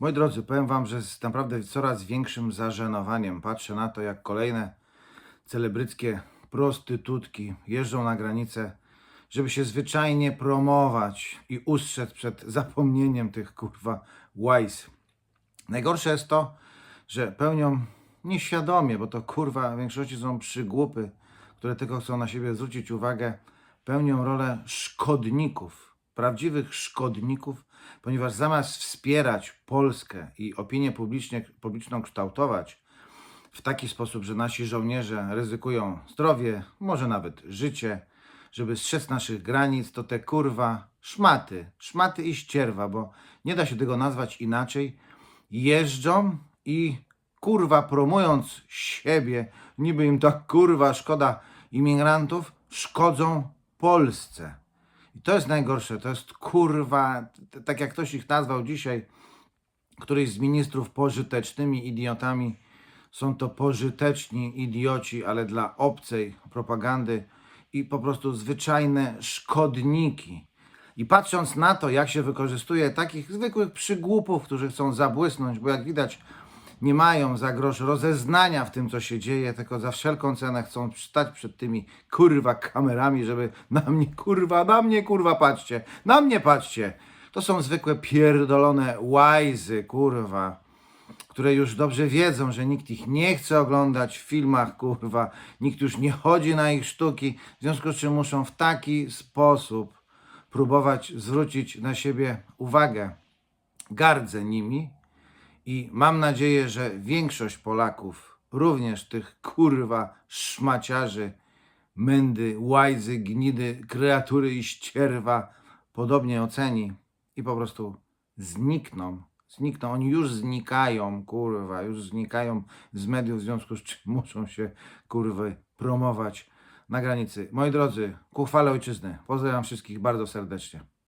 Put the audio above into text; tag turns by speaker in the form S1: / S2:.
S1: Moi drodzy, powiem Wam, że z naprawdę coraz większym zażenowaniem patrzę na to, jak kolejne celebryckie prostytutki jeżdżą na granicę, żeby się zwyczajnie promować i ustrzec przed zapomnieniem tych kurwa łajs. Najgorsze jest to, że pełnią nieświadomie, bo to kurwa w większości są przygłupy, które tylko chcą na siebie zwrócić uwagę, pełnią rolę szkodników, prawdziwych szkodników, ponieważ zamiast wspierać Polskę i opinię publiczną kształtować w taki sposób, że nasi żołnierze ryzykują zdrowie, może nawet życie, żeby strzec naszych granic, to te kurwa szmaty, szmaty i ścierwa, bo nie da się tego nazwać inaczej, jeżdżą i kurwa promując siebie, niby im tak kurwa szkoda imigrantów, szkodzą Polsce. I to jest najgorsze, to jest kurwa, tak jak ktoś ich nazwał dzisiaj, któryś z ministrów pożytecznymi idiotami. Są to pożyteczni idioci, ale dla obcej propagandy i po prostu zwyczajne szkodniki. I patrząc na to, jak się wykorzystuje takich zwykłych przygłupów, którzy chcą zabłysnąć, bo jak widać, nie mają za grosz rozeznania w tym, co się dzieje, tylko za wszelką cenę chcą stać przed tymi kurwa kamerami, żeby na mnie kurwa, na mnie kurwa patrzcie, na mnie patrzcie. To są zwykłe pierdolone łajzy, kurwa, które już dobrze wiedzą, że nikt ich nie chce oglądać w filmach, kurwa, nikt już nie chodzi na ich sztuki, w związku z czym muszą w taki sposób próbować zwrócić na siebie uwagę. Gardzę nimi, i mam nadzieję, że większość Polaków, również tych kurwa szmaciarzy, mędy, łajzy, gnidy, kreatury i ścierwa, podobnie oceni i po prostu znikną. Znikną, oni już znikają, kurwa, już znikają z mediów, w związku z czym muszą się, kurwy, promować na granicy. Moi drodzy, ku chwale ojczyzny, pozdrawiam wszystkich bardzo serdecznie.